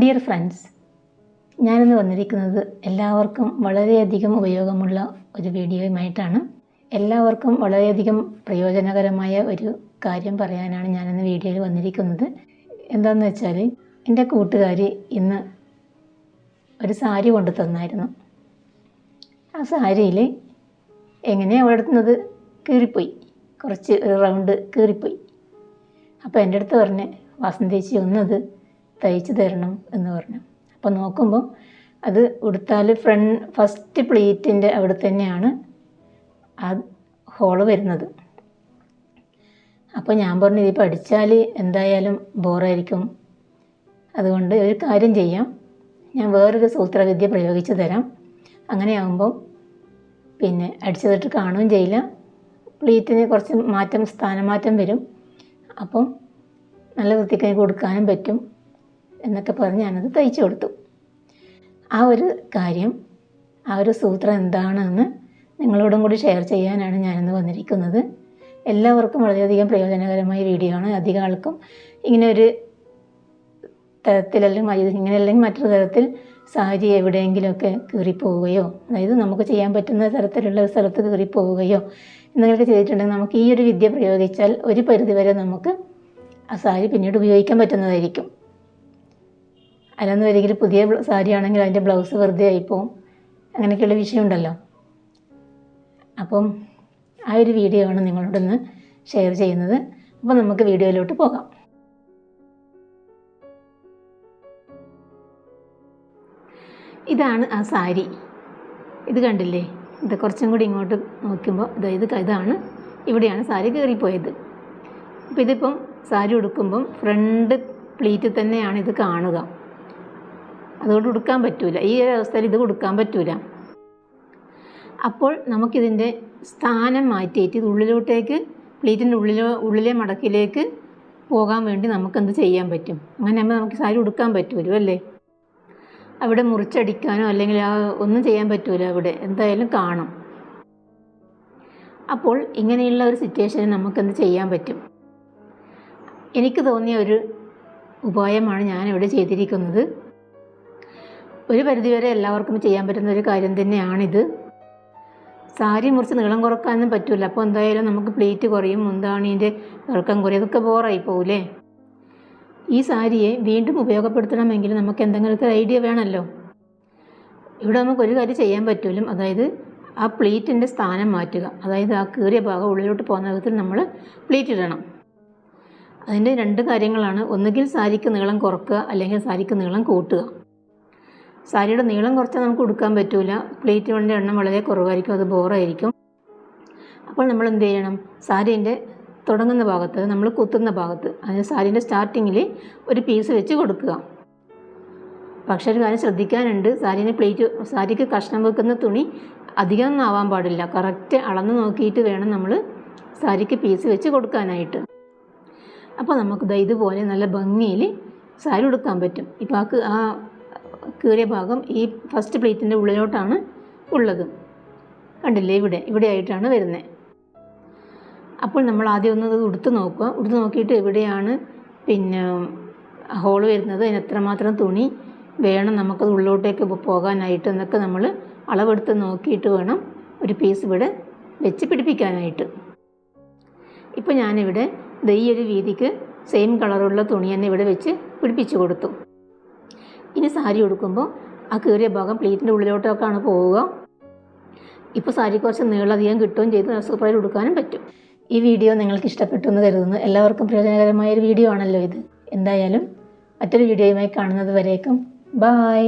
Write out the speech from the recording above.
Dear friends ഞാനിന്ന് വന്നിരിക്കുന്നത് എല്ലാവർക്കും വളരെയധികം ഉപയോഗമുള്ള ഒരു വീഡിയോയുമായിട്ടാണ്. എല്ലാവർക്കും വളരെയധികം പ്രയോജനകരമായ ഒരു കാര്യം പറയാനാണ് ഞാനിന്ന് വീഡിയോയിൽ വന്നിരിക്കുന്നത്. എന്താണെന്ന് വെച്ചാൽ എന്റെ കൂട്ടുകാരി ഇന്ന് ഒരു സാരി കൊണ്ടു തന്നായിരുന്നു. ആ സാരിയിൽ എങ്ങനെയാണ് അവിടെ എടുക്കുന്നത് കീറിപ്പോയി. കുറച്ച് ഒരു റൗണ്ട് കീറിപ്പോയി. അപ്പോൾ എന്റെ അടുത്ത് പറഞ്ഞ് വാസന്തേച്ചി ഒന്നത് തയ്ച്ച് തരണം എന്ന് പറഞ്ഞു. അപ്പോൾ നോക്കുമ്പോൾ അത് ഉടുത്താൽ ഫ്രണ്ട് ഫസ്റ്റ് പ്ലീറ്റിന്റെ അവിടെ തന്നെയാണ് ആ ഹോൾ വരുന്നത്. അപ്പോൾ ഞാൻ പറഞ്ഞു ഇത് പഠിച്ചാൽ എന്തായാലും ബോറായിരിക്കും. അതുകൊണ്ട് ഒരു കാര്യം ചെയ്യാം. ഞാൻ വേറൊരു സൂത്രവിദ്യ പ്രയോഗിച്ച് തരാം. അങ്ങനെയാകുമ്പോൾ പിന്നെ അടിച്ചതിട്ട് കാണുകയും ചെയ്യില്ല. പ്ലീറ്റിന് കുറച്ച് മാറ്റം സ്ഥാനമാറ്റം വരും. അപ്പം നല്ല വൃത്തിക്കായി കൊടുക്കാനും പറ്റും. എന്നൊക്കെ പറഞ്ഞ് ഞാനത് തയ്ച്ചു കൊടുത്തു. ആ ഒരു കാര്യം ആ ഒരു സൂത്രം എന്താണെന്ന് നിങ്ങളോടും കൂടി ഷെയർ ചെയ്യാനാണ് ഞാനിന്ന് വന്നിരിക്കുന്നത്. എല്ലാവർക്കും വളരെയധികം പ്രയോജനകരമായ വീഡിയോ ആണ്. അധികം ആൾക്കും ഇങ്ങനെ ഒരു തരത്തിലല്ലെങ്കിൽ അല്ലെങ്കിൽ ഇങ്ങനെ അല്ലെങ്കിൽ മറ്റൊരു തരത്തിൽ സാരി എവിടെയെങ്കിലുമൊക്കെ കീറിപ്പോവുകയോ അതായത് നമുക്ക് ചെയ്യാൻ പറ്റുന്ന തരത്തിലുള്ള ഒരു സ്ഥലത്ത് കീറിപ്പോവുകയോ എന്നൊക്കെ ചെയ്തിട്ടുണ്ടെങ്കിൽ നമുക്ക് ഈ ഒരു വിദ്യ പ്രയോഗിച്ചാൽ ഒരു പരിധിവരെ നമുക്ക് ആ സാരി പിന്നീട് ഉപയോഗിക്കാൻ പറ്റുന്നതായിരിക്കും. അല്ലാന്ന് വരികിൽ പുതിയ സാരി ആണെങ്കിൽ അതിന്റെ ബ്ലൗസ് വെറുതെ ആയിപ്പോവും. അങ്ങനെയൊക്കെയുള്ള വിഷയമുണ്ടല്ലോ. അപ്പം ആ ഒരു വീഡിയോ ആണ് നിങ്ങളോടൊന്ന് ഷെയർ ചെയ്യുന്നത്. അപ്പോൾ നമുക്ക് വീഡിയോയിലോട്ട് പോകാം. ഇതാണ് ആ സാരി. ഇത് കണ്ടില്ലേ? ഇത് കുറച്ചും കൂടി ഇങ്ങോട്ട് നോക്കുമ്പോൾ ഇത് ഇതാണ്. ഇവിടെയാണ് സാരി കയറിപ്പോയത്. അപ്പോൾ ഇതിപ്പം സാരി ഉടുക്കുമ്പം ഫ്രണ്ട് പ്ലീറ്റിൽ തന്നെയാണ് ഇത് കാണുക. അതുകൊണ്ട് കൊടുക്കാൻ പറ്റൂല. ഈ അവസ്ഥയിൽ ഇത് കൊടുക്കാൻ പറ്റൂല. അപ്പോൾ നമുക്കിതിന്റെ സ്ഥാനം മാറ്റിയിട്ട് ഇത് ഉള്ളിലോട്ടേക്ക് പ്ലേറ്റിന്റെ ഉള്ളിലോ ഉള്ളിലെ മടക്കിലേക്ക് പോകാൻ വേണ്ടി നമുക്കെന്ത് ചെയ്യാൻ പറ്റും? അങ്ങനെ ആകുമ്പോൾ നമുക്ക് സാരി ഉടുക്കാൻ പറ്റുമല്ലോ അല്ലേ? അവിടെ മുറിച്ചടിക്കാനോ അല്ലെങ്കിൽ ആ ഒന്നും ചെയ്യാൻ പറ്റൂല അവിടെ. എന്തായാലും കാണും. അപ്പോൾ ഇങ്ങനെയുള്ള ഒരു സിറ്റുവേഷനിൽ നമുക്കെന്ത് ചെയ്യാൻ പറ്റും? എനിക്ക് തോന്നിയ ഒരു ഉപായമാണ് ഞാൻ ഇവിടെ ചെയ്തിരിക്കുന്നത്. ഒരു പരിധിവരെ എല്ലാവർക്കും ചെയ്യാൻ പറ്റുന്ന ഒരു കാര്യം തന്നെയാണിത്. സാരി മുറിച്ച് നീളം കുറക്കാനൊന്നും പറ്റില്ല അപ്പോൾ എന്തായാലും നമുക്ക് പ്ലേറ്റ് കുറയും മുന്താണീന്റെ ഇറക്കം കുറയും അതൊക്കെ ബോറായി പോകില്ലേ ഈ സാരിയെ വീണ്ടും ഉപയോഗപ്പെടുത്തണമെങ്കിൽ നമുക്ക് എന്തെങ്കിലുമൊക്കെ ഐഡിയ വേണമല്ലോ. ഇവിടെ നമുക്ക് ഒരു കാര്യം ചെയ്യാൻ പറ്റുമല്ലോ അതായത് ആ പ്ലേറ്റിന്റെ സ്ഥാനം മാറ്റുക. അതായത് ആ കീറിയ ഭാഗം ഉള്ളിലോട്ട് പോകുന്ന വിധത്തിൽ നമ്മൾ പ്ലേറ്റ് ഇടണം. അതിന്റെ രണ്ട് കാര്യങ്ങളാണ്. ഒന്നുകിൽ സാരിക്ക് നീളം കുറക്കുക അല്ലെങ്കിൽ സാരിക്ക് നീളം കൂട്ടുക. സാരിയുടെ നീളം കുറച്ചാൽ നമുക്ക് ഉടുക്കാൻ പറ്റൂല. പ്ലേറ്റുകളുടെ എണ്ണം വളരെ കുറവായിരിക്കും. അത് ബോറായിരിക്കും. അപ്പോൾ നമ്മൾ എന്ത് ചെയ്യണം? സാരീന്റെ തുടങ്ങുന്ന ഭാഗത്ത് നമ്മൾ കുത്തുന്ന ഭാഗത്ത് അതായത് സാരീന്റെ സ്റ്റാർട്ടിങ്ങിൽ ഒരു പീസ് വെച്ച് കൊടുക്കുക. പക്ഷേ ഒരു കാര്യം ശ്രദ്ധിക്കാനുണ്ട്. സാരീനെ പ്ലേറ്റ് സാരിക്ക് കഷ്ണം വെക്കുന്ന തുണി അധികം ഒന്നും ആവാൻ പാടില്ല. കറക്റ്റ് അളന്ന് നോക്കിയിട്ട് വേണം നമ്മൾ സാരിക്ക് പീസ് വെച്ച് കൊടുക്കാനായിട്ട്. അപ്പോൾ നമുക്ക് ഇതുപോലെ നല്ല ഭംഗിയിൽ സാരി ഉടുക്കാൻ പറ്റും. ഇപ്പോൾ ആ കീറിയ ഭാഗം ഈ ഫസ്റ്റ് പ്ലേറ്റിന്റെ ഉള്ളിലോട്ടാണ് ഉള്ളത്. കണ്ടില്ലേ ഇവിടെ? ഇവിടെ ആയിട്ടാണ് വരുന്നത് അപ്പോൾ നമ്മൾ ആദ്യം ഒന്ന് അത് ഉടുത്ത് നോക്കുക. ഉടുത്ത് നോക്കിയിട്ട് എവിടെയാണ് പിന്നെ ഹോൾ വരുന്നത്? അതിന് എത്രമാത്രം തുണി വേണം നമുക്കത് ഉള്ളിലോട്ടേക്ക് പോകാനായിട്ട് എന്നൊക്കെ നമ്മൾ അളവെടുത്ത് നോക്കിയിട്ട് വേണം ഒരു പീസ് ഇവിടെ വെച്ച് പിടിപ്പിക്കാനായിട്ട്. ഇപ്പോൾ ഞാനിവിടെ ഈ ഒരു വീതിക്ക് സെയിം കളറുള്ള തുണി തന്നെ ഇവിടെ വെച്ച് പിടിപ്പിച്ചു കൊടുത്തു. ഇനി സാരി ഉടുക്കുമ്പോൾ ആ കീറിയ ഭാഗം പ്ലീറ്റിന്റെ ഉള്ളിലോട്ടൊക്കെയാണ് പോവുക. ഇപ്പോൾ സാരി കുറച്ച് നീളധികം കിട്ടുകയും ചെയ്ത്. സൂപ്പറായിട്ട് ഉടുക്കാനും പറ്റും. ഈ വീഡിയോ നിങ്ങൾക്ക് ഇഷ്ടപ്പെട്ടു എന്ന് കരുതുന്നു. എല്ലാവർക്കും പ്രയോജനകരമായ ഒരു വീഡിയോ ആണല്ലോ ഇത്. എന്തായാലും മറ്റൊരു വീഡിയോയുമായി കാണുന്നത് വരേക്കും. ബായ്